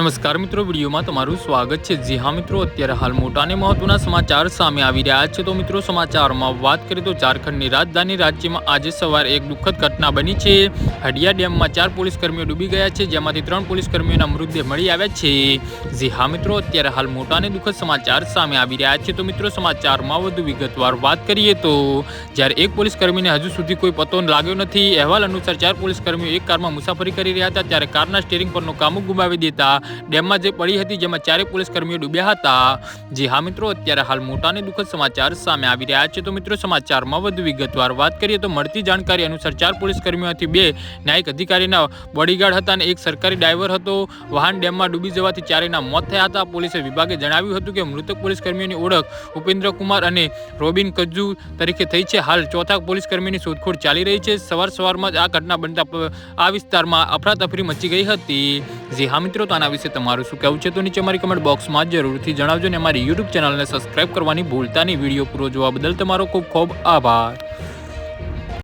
નમસ્કાર મિત્રો, વિડીયોમાં તમારું સ્વાગત છે. જી હા મિત્રો, અત્યારે હાલ મોટા અને મહત્વના સમાચાર સામે આવી રહ્યા છે. તો મિત્રો, સમાચારમાં વાત કરીએ તો ઝારખંડની રાજધાની રાજ્યમાં આજે સવારે એક દુઃખદ ઘટના બની છે. હડિયા ડેમમાં ચાર પોલીસ કર્મીઓ ડૂબી ગયા છે, જેમાંથી ત્રણ પોલીસ કર્મીઓના મૃતદેહ મળી આવ્યા છે. જી હા મિત્રો, અત્યારે હાલ મોટા અને દુઃખદ સમાચાર સામે આવી રહ્યા છે. તો મિત્રો, સમાચારમાં વધુ વિગતવાર વાત કરીએ તો, જ્યારે એક પોલીસ કર્મીને હજુ સુધી કોઈ પતો લાગ્યો નથી, અહેવાલ અનુસાર ચાર પોલીસ કર્મીઓ એક કારમાં મુસાફરી કરી રહ્યા હતા, ત્યારે કારના સ્ટેરિંગ પરનો કામુક ગુમાવી દેતા ડેમમાં જે પડી હતી, જેમાં ચારે પોલીસ કર્મીઓ ડૂબ્યા હતા. જી હા મિત્રો, અત્યારે હાલ મોટા દુઃખદ સમાચાર સામે આવી રહ્યા છે. તો મિત્રો, સમાચારમાં વધુ વિગતવાર વાત કરીએ તો મળતી જાણકારી અનુસાર ચાર પોલીસ કર્મીઓમાંથી બે ન્યાયિક અધિકારીના બોડીગાર્ડ હતા અને એક સરકારી ડ્રાઈવર હતો. વાહન ડેમમાં ડૂબી જવાથી ચારેના મોત થયા હતા. પોલીસે વિભાગે જણાવ્યું હતું કે મૃતક પોલીસ કર્મીઓની ઓળખ ઉપેન્દ્ર કુમાર અને રોબિન કજ્જુ તરીકે થઈ છે. હાલ ચોથા પોલીસ કર્મીની શોધખોળ ચાલી રહી છે. સવાર સવારમાં જ આ ઘટના બનતા આ વિસ્તારમાં અફરાતફરી મચી ગઈ હતી. જી હા મિત્રો, તો આના વિશે તમારું શું કહેવું છે તો નીચે અમારી કમેન્ટ બોક્સમાં જરૂરથી જણાવજો ને અમારી યુટ્યુબ ચેનલને સબસ્ક્રાઇબ કરવાની ભૂલતા નહીં. વીડિયો પૂરો જોવા બદલ તમારો ખૂબ ખૂબ આભાર.